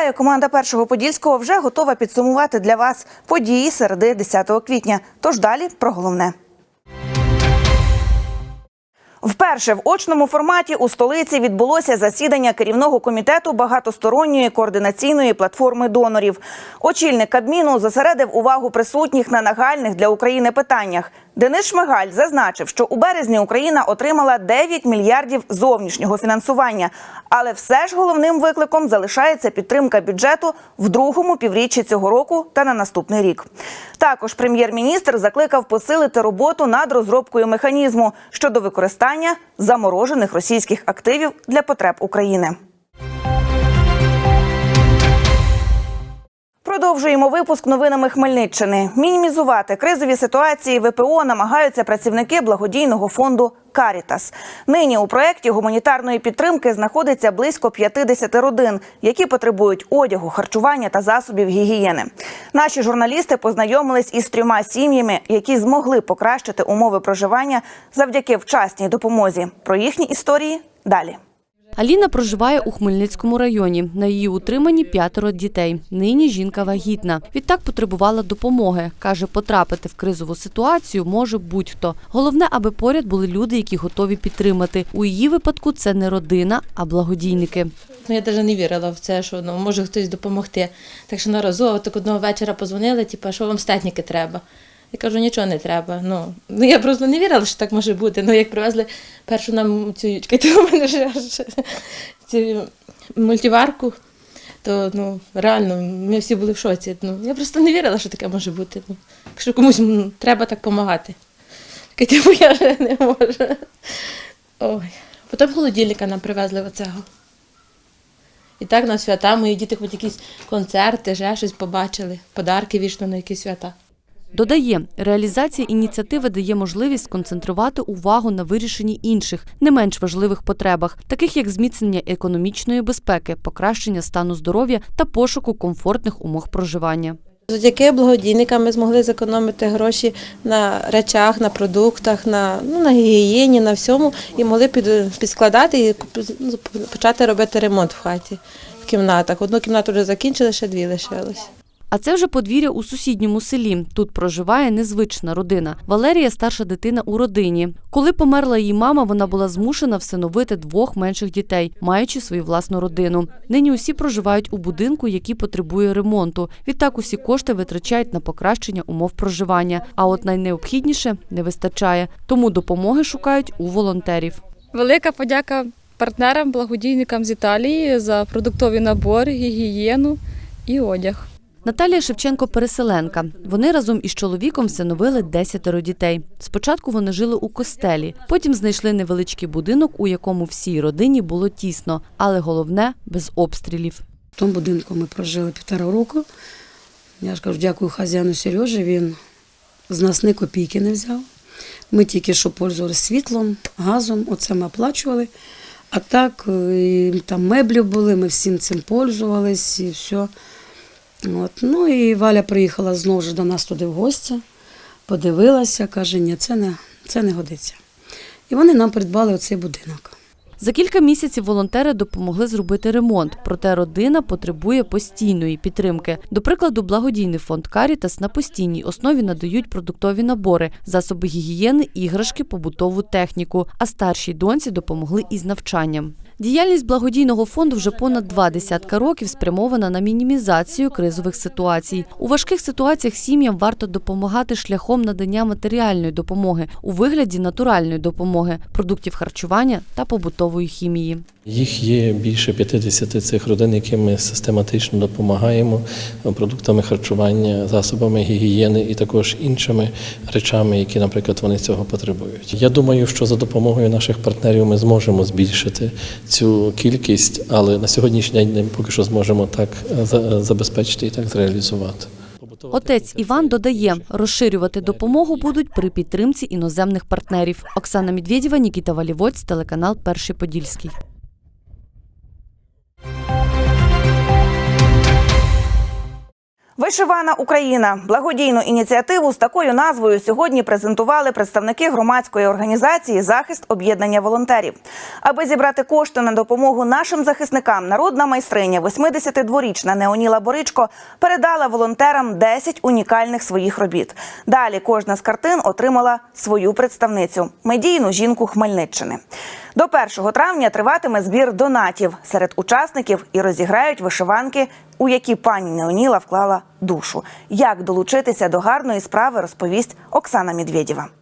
Вітаю, команда першого подільського вже готова підсумувати для вас події середи 10 квітня. Тож далі про головне. Вперше в очному форматі у столиці відбулося засідання керівного комітету багатосторонньої координаційної платформи донорів. Очільник Кабміну зосередив увагу присутніх на нагальних для України питаннях. Денис Шмигаль зазначив, що у березні Україна отримала 9 мільярдів зовнішнього фінансування, але все ж головним викликом залишається підтримка бюджету в другому півріччі цього року та на наступний рік. Також прем'єр-міністр закликав посилити роботу над розробкою механізму щодо використання заморожених російських активів для потреб України. Продовжуємо випуск новинами Хмельниччини. Мінімізувати кризові ситуації ВПО намагаються працівники благодійного фонду Карітас. Нині у проєкті гуманітарної підтримки знаходиться близько 50 родин, які потребують одягу, харчування та засобів гігієни. Наші журналісти познайомились із трьома сім'ями, які змогли покращити умови проживання завдяки вчасній допомозі. Про їхні історії далі. Аліна проживає у Хмельницькому районі. На її утриманні п'ятеро дітей. Нині жінка вагітна. Відтак потребувала допомоги. Каже, потрапити в кризову ситуацію може будь-хто. Головне, аби поряд були люди, які готові підтримати. У її випадку це не родина, а благодійники. Ну, я навіть не вірила в це, що ну, може хтось допомогти. Так що наразово так одного вечора позвонили, типу, що вам статніки треба. Я кажу, нічого не треба. Ну, ну я просто не вірила, що так може бути. Ну, як привезли першу нам цю чекайте, у мене вже аж цю мультиварку, то ну, реально ми всі були в шоці. Ну, я просто не вірила, що таке може бути. Ну, якщо комусь м, треба так допомагати. Типу, я вже не можу. Ой. Потім холодильника нам привезли оцього. І так на свята мої діти хоч якісь концерти, ще щось побачили, подарки вічно на якісь свята. Додає, реалізація ініціативи дає можливість сконцентрувати увагу на вирішенні інших, не менш важливих потребах, таких як зміцнення економічної безпеки, покращення стану здоров'я та пошуку комфортних умов проживання. Завдяки благодійникам ми змогли зекономити гроші на речах, на продуктах, на, ну, на гігієні, на всьому, і могли під, підскладати і ну, почати робити ремонт в хаті, в кімнатах. Одну кімнату вже закінчили, ще дві лишилось. А це вже подвір'я у сусідньому селі. Тут проживає незвична родина. Валерія старша дитина у родині. Коли померла її мама, вона була змушена всиновити двох менших дітей, маючи свою власну родину. Нині усі проживають у будинку, який потребує ремонту. Відтак усі кошти витрачають на покращення умов проживання. А от найнеобхідніше не вистачає. Тому допомоги шукають у волонтерів. Велика подяка партнерам, благодійникам з Італії за продуктові набори, гігієну і одяг. Наталія Шевченко переселенка. Вони разом із чоловіком всиновили десятеро дітей. Спочатку вони жили у костелі, потім знайшли невеличкий будинок, у якому всій родині було тісно, але головне без обстрілів. В тому будинку ми прожили півтора року. Я ж кажу, дякую хазяїну Сережі, він з нас ні копійки не взяв. Ми тільки що пользувалися світлом, газом, оце ми оплачували. А так, е, і там меблі були, ми всім цим пользувались і все. От. Ну і Валя приїхала знову ж до нас туди в гості, подивилася, каже, ні, це не, це не годиться. І вони нам придбали оцей будинок. За кілька місяців волонтери допомогли зробити ремонт, проте родина потребує постійної підтримки. До прикладу, благодійний фонд Карітас на постійній основі надають продуктові набори, засоби гігієни, іграшки, побутову техніку. А старшій доньці допомогли із навчанням. Діяльність благодійного фонду вже понад два десятка років спрямована на мінімізацію кризових ситуацій. У важких ситуаціях сім'ям варто допомагати шляхом надання матеріальної допомоги у вигляді натуральної допомоги, продуктів харчування та побутової хімії. Їх є більше 50 цих родин, яким ми систематично допомагаємо продуктами харчування, засобами гігієни і також іншими речами, які, наприклад, вони цього потребують. Я думаю, що за допомогою наших партнерів ми зможемо збільшити цю кількість, але на сьогоднішній день не поки що зможемо так е, забезпечити і так зреалізувати. Отець Іван додає, розширювати допомогу будуть при підтримці іноземних партнерів. Оксана Медведєва, Нікіта Валівоць, телеканал Перший Подільський. Вишивана Україна благодійну ініціативу з такою назвою сьогодні презентували представники громадської організації Захист об'єднання волонтерів. Аби зібрати кошти на допомогу нашим захисникам, народна майстриня, 82-річна Неоніла Боричко, передала волонтерам 10 унікальних своїх робіт. Далі кожна з картин отримала свою представницю медійну жінку Хмельниччини. До 1 травня триватиме збір донатів серед учасників і розіграють вишиванки, у які пані Неоніла вклала душу. Як долучитися до гарної справи, розповість Оксана Медведєва.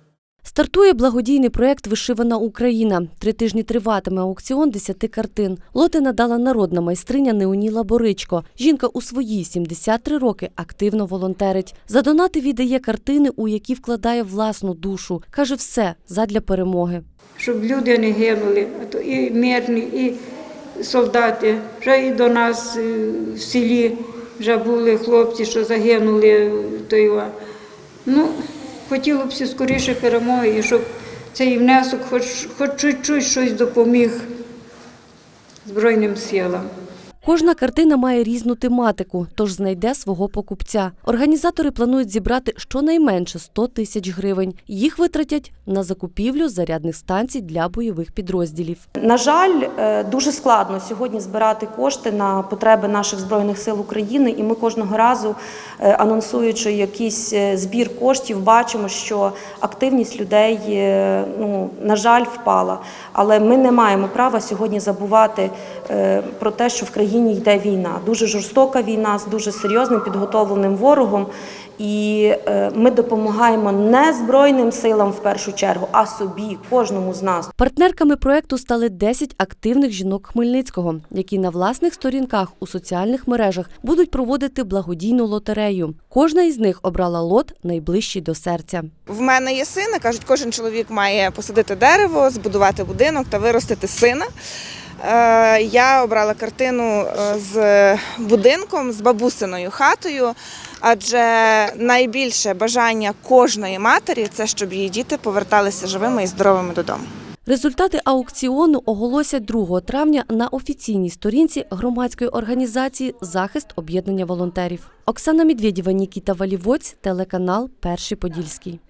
Стартує благодійний проєкт Вишивана Україна. Три тижні триватиме аукціон 10 картин. Лоти надала народна майстриня Неоніла Боричко. Жінка у свої 73 роки активно волонтерить. За донати віддає картини, у які вкладає власну душу. Каже, все задля перемоги. щоб люди не гинули, а то і мирні, і солдати. Вже і до нас е, в селі вже були хлопці, що загинули. той. Ну, хотіло б скоріше перемоги, і щоб цей внесок хоч, хоч чуть-чуть щось допоміг Збройним силам. Кожна картина має різну тематику, тож знайде свого покупця. Організатори планують зібрати щонайменше 100 тисяч гривень. Їх витратять на закупівлю зарядних станцій для бойових підрозділів. На жаль, е, дуже складно сьогодні збирати кошти на потреби наших збройних сил України, і ми кожного разу, е, анонсуючи якийсь е, збір коштів, бачимо, що активність людей, ну на жаль, впала. Але ми не маємо права сьогодні забувати про те, що в країні йде війна. Дуже жорстока війна з дуже серйозним підготовленим ворогом. І е, ми допомагаємо не збройним силам в першу чергу, а собі, кожному з нас. Партнерками проекту стали 10 активних жінок Хмельницького, які на власних сторінках у соціальних мережах будуть проводити благодійну лотерею. Кожна із них обрала лот найближчий до серця. В мене є син, і кажуть, кожен чоловік має посадити дерево, збудувати будинок та виростити сина. Е, Я обрала картину е, з будинком, з бабусиною хатою, адже найбільше бажання кожної матері це щоб її діти поверталися живими і здоровими додому. Результати аукціону оголосять 2 травня на офіційній сторінці громадської організації Захист об'єднання волонтерів. Оксана Медведєва, Нікіта Валівоць, телеканал Перший Подільський.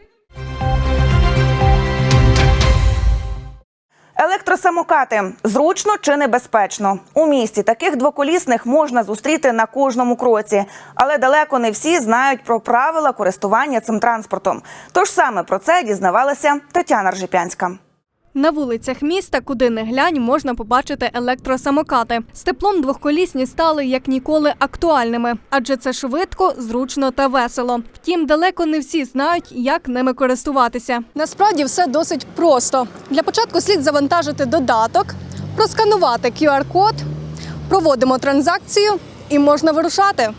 Електросамокати зручно чи небезпечно у місті таких двоколісних можна зустріти на кожному кроці, але далеко не всі знають про правила користування цим транспортом. Тож саме про це дізнавалася Тетяна Ржепянська. На вулицях міста, куди не глянь, можна побачити електросамокати. З теплом двохколісні стали як ніколи актуальними, адже це швидко, зручно та весело. Втім, далеко не всі знають, як ними користуватися. Насправді все досить просто. Для початку слід завантажити додаток, просканувати QR-код, проводимо транзакцію і можна вирушати.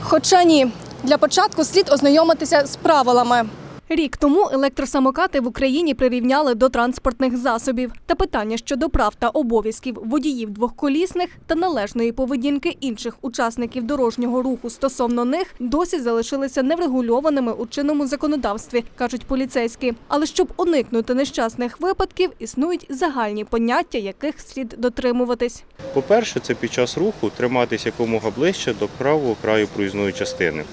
Хоча ні, для початку слід ознайомитися з правилами. Рік тому електросамокати в Україні прирівняли до транспортних засобів. Та питання щодо прав та обов'язків водіїв двохколісних та належної поведінки інших учасників дорожнього руху стосовно них досі залишилися неврегульованими у чинному законодавстві, кажуть поліцейські. Але щоб уникнути нещасних випадків, існують загальні поняття, яких слід дотримуватись. По-перше, це під час руху триматися якомога ближче до правого краю проїзної частини.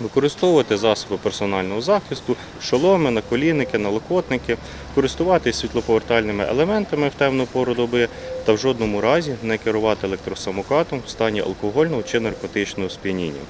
Використовувати засоби персонального захисту, шоломи, наколінники, налокотники, користуватись світлоповертальними елементами в темну пору доби та в жодному разі не керувати електросамокатом в стані алкогольного чи наркотичного сп'яніння.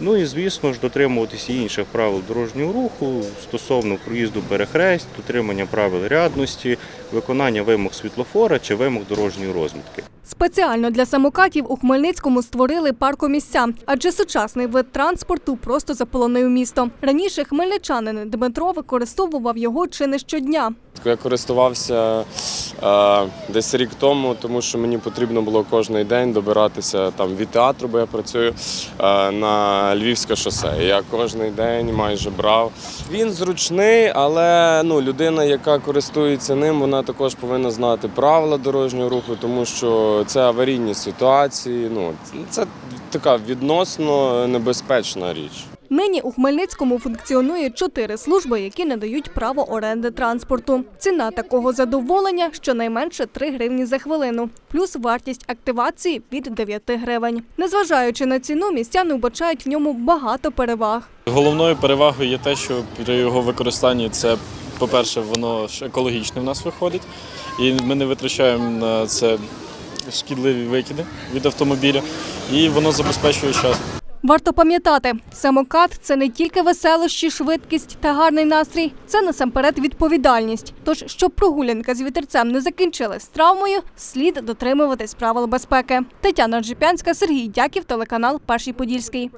Ну і звісно ж дотримуватися інших правил дорожнього руху стосовно проїзду перехресть, дотримання правил рядності, виконання вимог світлофора чи вимог дорожньої розмітки. Спеціально для самокатів у Хмельницькому створили паркомісця, адже сучасний вид транспорту просто заполонив місто. Раніше хмельничанин Дмитро використовував його чи не щодня. Я користувався е, десь рік тому, тому що мені потрібно було кожен день добиратися там від театру, бо я працюю е, на Львівське шосе. Я кожен день майже брав. Він зручний, але ну, людина, яка користується ним, вона також повинна знати правила дорожнього руху, тому що це аварійні ситуації. Ну, це така відносно небезпечна річ. Нині у Хмельницькому функціонує чотири служби, які надають право оренди транспорту. Ціна такого задоволення щонайменше 3 гривні за хвилину, плюс вартість активації від 9 гривень. Незважаючи на ціну, містяни вбачають в ньому багато переваг. Головною перевагою є те, що при його використанні це, по-перше, воно ж екологічне в нас виходить, і ми не витрачаємо на це шкідливі викиди від автомобіля, і воно забезпечує час. Варто пам'ятати, самокат це не тільки веселощі, швидкість та гарний настрій, це насамперед відповідальність. Тож, щоб прогулянка з вітерцем не закінчилась травмою, слід дотримуватись правил безпеки. Тетяна Джипянська, Сергій Дяків, телеканал Перший Подільський.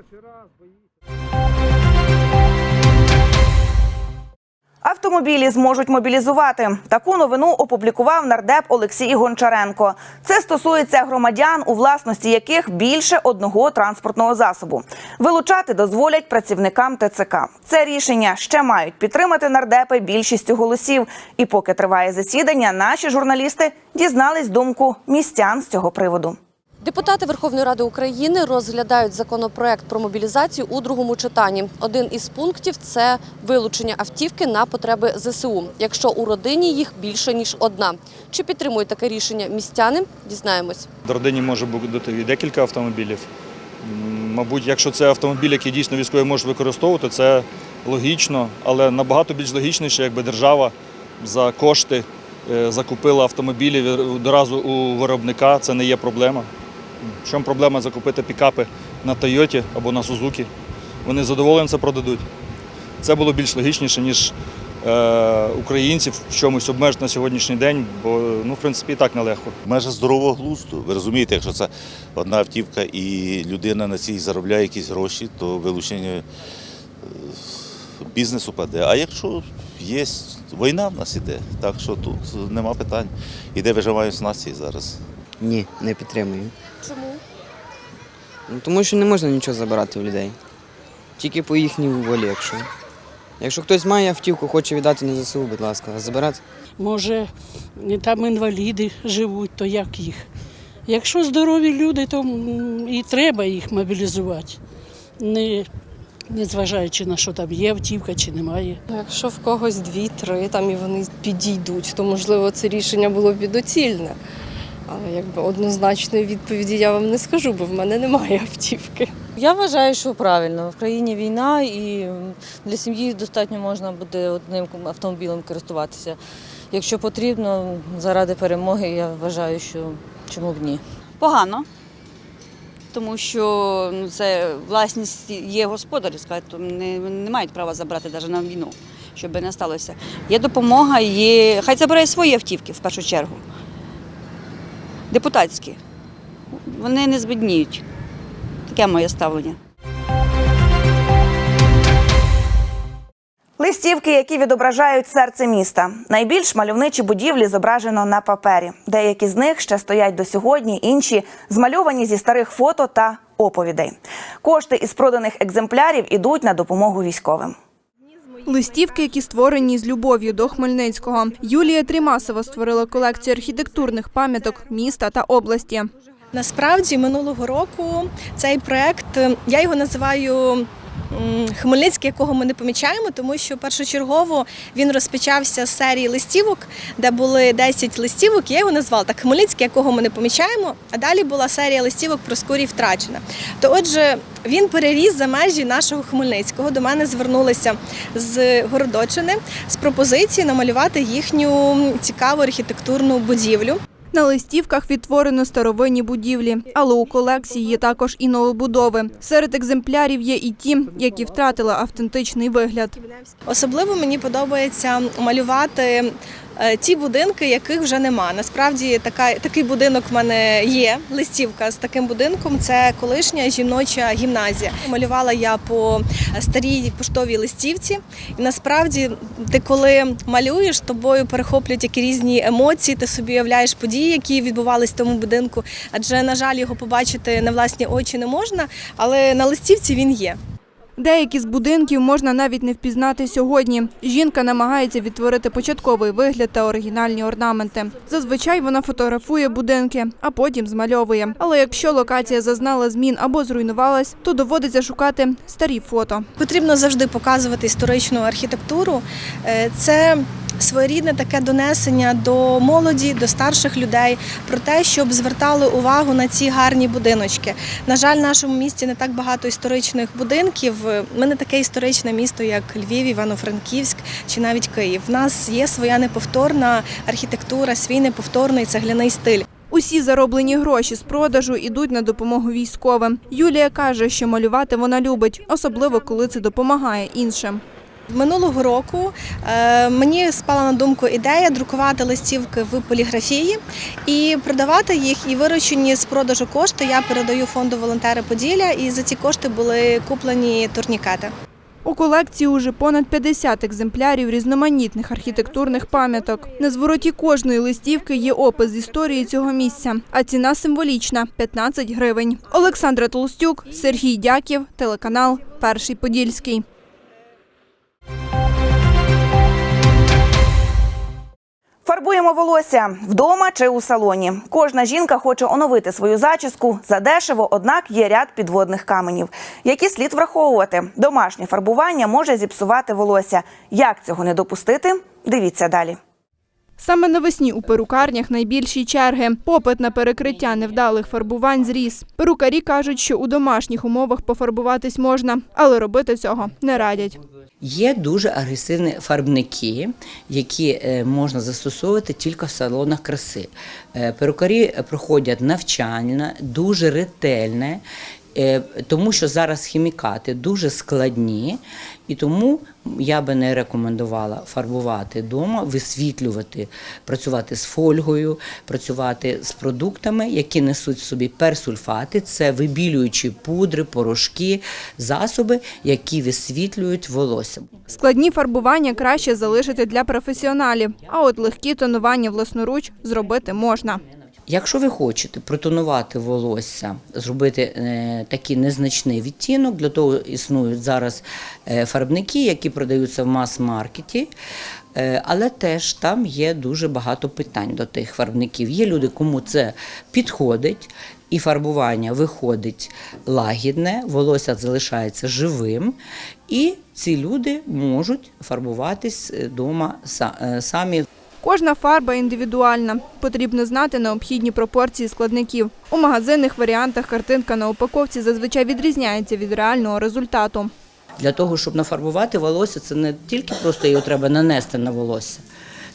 Автомобілі зможуть мобілізувати. Таку новину опублікував нардеп Олексій Гончаренко. Це стосується громадян, у власності яких більше одного транспортного засобу. Вилучати дозволять працівникам ТЦК. Це рішення ще мають підтримати нардепи більшістю голосів. І поки триває засідання, наші журналісти дізнались думку містян з цього приводу. Депутати Верховної Ради України розглядають законопроект про мобілізацію у другому читанні. Один із пунктів це вилучення автівки на потреби ЗСУ, якщо у родині їх більше ніж одна. Чи підтримують таке рішення містяни? Дізнаємось. В родині може бути декілька автомобілів. Мабуть, якщо це автомобіль, який дійсно військові можуть використовувати, це логічно, але набагато більш логічніше, якби держава за кошти е, закупила автомобілі одразу у виробника, це не є проблема. В чому проблема закупити пікапи на Тойоті або на Сузукі? Вони з задоволенням це продадуть. Це було більш логічніше, ніж е, українців в чомусь обмежити на сьогоднішній день, бо ну, в принципі і так нелегко. Межа здорового глузду. Ви розумієте, якщо це одна автівка і людина на цій заробляє якісь гроші, то вилучення е, бізнесу паде. А якщо є війна в нас іде, так що тут нема питань. Іде виживають нації зараз. Ні, не підтримую. Чому? Ну, тому що не можна нічого забирати у людей. Тільки по їхній волі, якщо. Якщо хтось має автівку, хоче віддати на ЗСУ, будь ласка, а забирати. Може, там інваліди живуть, то як їх? Якщо здорові люди, то і треба їх мобілізувати, не, не зважаючи на що там є автівка чи немає. Ну, Якщо в когось дві-три там і вони підійдуть, то можливо це рішення було б і доцільне. Але якби однозначної відповіді я вам не скажу, бо в мене немає автівки. Я вважаю, що правильно. В країні війна і для сім'ї достатньо можна буде одним автомобілем користуватися. Якщо потрібно, заради перемоги, я вважаю, що чому б ні. Погано, тому що ну, це власність є господарська, то не, не мають права забрати навіть на війну, щоб не сталося. Є допомога, є. Хай забирає свої автівки в першу чергу. Депутатські. Вони не збідніють. Таке моє ставлення. Листівки, які відображають серце міста. Найбільш мальовничі будівлі зображено на папері. Деякі з них ще стоять до сьогодні, інші змальовані зі старих фото та оповідей. Кошти із проданих екземплярів ідуть на допомогу військовим. Листівки, які створені з любов'ю до Хмельницького. Юлія Тримасова створила колекцію архітектурних пам'яток міста та області. Насправді минулого року цей проект я його називаю. Хмельницький, якого ми не помічаємо, тому що першочергово він розпочався з серії листівок, де були 10 листівок. Я його назвала так Хмельницький, якого ми не помічаємо. А далі була серія листівок про скорі втрачена. То, отже, він переріс за межі нашого Хмельницького. До мене звернулися з Городочини з пропозицією намалювати їхню цікаву архітектурну будівлю. На листівках відтворено старовинні будівлі, але у колекції є також і новобудови. Серед екземплярів є і ті, які втратили автентичний вигляд. Особливо мені подобається малювати ті будинки, яких вже нема. Насправді така, такий будинок в мене є. Листівка з таким будинком. Це колишня жіноча гімназія. Малювала я по старій поштовій листівці. І насправді, ти коли малюєш, тобою перехоплюють які різні емоції. Ти собі уявляєш події, які відбувалися в тому будинку. Адже, на жаль, його побачити на власні очі не можна, але на листівці він є. Деякі з будинків можна навіть не впізнати сьогодні. Жінка намагається відтворити початковий вигляд та оригінальні орнаменти. Зазвичай вона фотографує будинки, а потім змальовує. Але якщо локація зазнала змін або зруйнувалась, то доводиться шукати старі фото. Потрібно завжди показувати історичну архітектуру. Е, Це своєрідне таке донесення до молоді, до старших людей про те, щоб звертали увагу на ці гарні будиночки. На жаль, в нашому місті не так багато історичних будинків. Ми не таке історичне місто, як Львів, Івано-Франківськ чи навіть Київ. В нас є своя неповторна архітектура, свій неповторний цегляний стиль. Усі зароблені гроші з продажу йдуть на допомогу військовим. Юлія каже, що малювати вона любить, особливо коли це допомагає іншим. Минулого року е, мені спала на думку ідея друкувати листівки в поліграфії і продавати їх. І виручені з продажу кошти я передаю фонду волонтери Поділля. І за ці кошти були куплені турнікети. У колекції уже понад 50 екземплярів різноманітних архітектурних пам'яток. На звороті кожної листівки є опис історії цього місця, а ціна символічна 15 гривень. Олександра Толстюк, Сергій Дяків, телеканал Перший Подільський. Фарбуємо волосся вдома чи у салоні. Кожна жінка хоче оновити свою зачіску задешево, однак є ряд підводних каменів, які слід враховувати. Домашнє фарбування може зіпсувати волосся. Як цього не допустити? Дивіться далі. Саме навесні у перукарнях найбільші черги. Попит на перекриття невдалих фарбувань зріс. Перукарі кажуть, що у домашніх умовах пофарбуватись можна, але робити цього не радять. Є дуже агресивні фарбники, які е, можна застосовувати тільки в салонах краси. Е, Перукарі проходять навчання, дуже ретельне, е, тому що зараз хімікати дуже складні, і тому я би не рекомендувала фарбувати вдома, висвітлювати, працювати з фольгою, працювати з продуктами, які несуть в собі персульфати, це вибілюючі пудри, порошки, засоби, які висвітлюють волосся. Складні фарбування краще залишити для професіоналів, а от легкі тонування власноруч зробити можна. Якщо ви хочете протонувати волосся, зробити е, такий незначний відтінок, для того існують зараз е, фарбники, які продаються в мас-маркеті. Е, Але теж там є дуже багато питань до тих фарбників. Є люди, кому це підходить, і фарбування виходить лагідне, волосся залишається живим, і ці люди можуть фарбуватись вдома самі. Кожна фарба індивідуальна. Потрібно знати необхідні пропорції складників. У магазинних варіантах картинка на упаковці зазвичай відрізняється від реального результату. Для того, щоб нафарбувати волосся, це не тільки просто його треба нанести на волосся.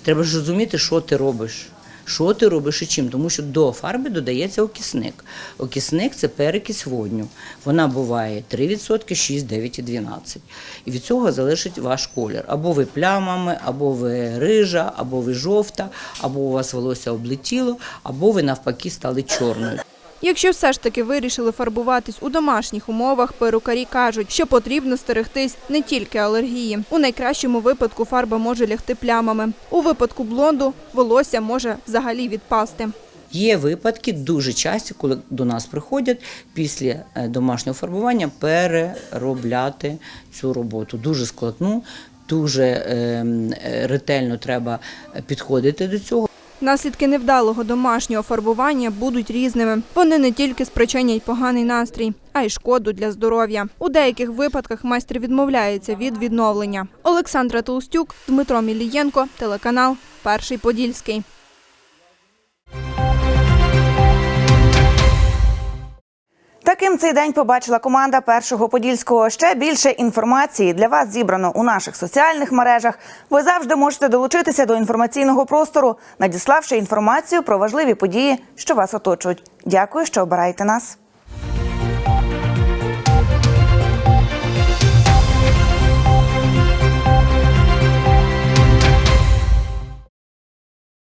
Треба ж розуміти, що ти робиш. Що ти робиш і чим? Тому що до фарби додається окисник. Окисник це перекись водню. Вона буває 3%, 6, 9 і 12. І від цього залежить ваш колір. Або ви плямами, або ви рижа, або ви жовта, або у вас волосся облетіло, або ви навпаки стали чорною. Якщо все ж таки вирішили фарбуватись у домашніх умовах, перукарі кажуть, що потрібно стерегтись не тільки алергії. У найкращому випадку фарба може лягти плямами. У випадку блонду волосся може взагалі відпасти. Є випадки дуже часті, коли до нас приходять після е, домашнього фарбування переробляти цю роботу. Дуже складну, дуже ем, е, ретельно треба підходити до цього. Наслідки невдалого домашнього фарбування будуть різними. Вони не тільки спричинять поганий настрій, а й шкоду для здоров'я. У деяких випадках майстер відмовляється від відновлення. Олександра Толстюк, Дмитро Мілієнко, телеканал Перший Подільський. Таким цей день побачила команда першого подільського. Ще більше інформації для вас зібрано у наших соціальних мережах. Ви завжди можете долучитися до інформаційного простору, надіславши інформацію про важливі події, що вас оточують. Дякую, що обираєте нас.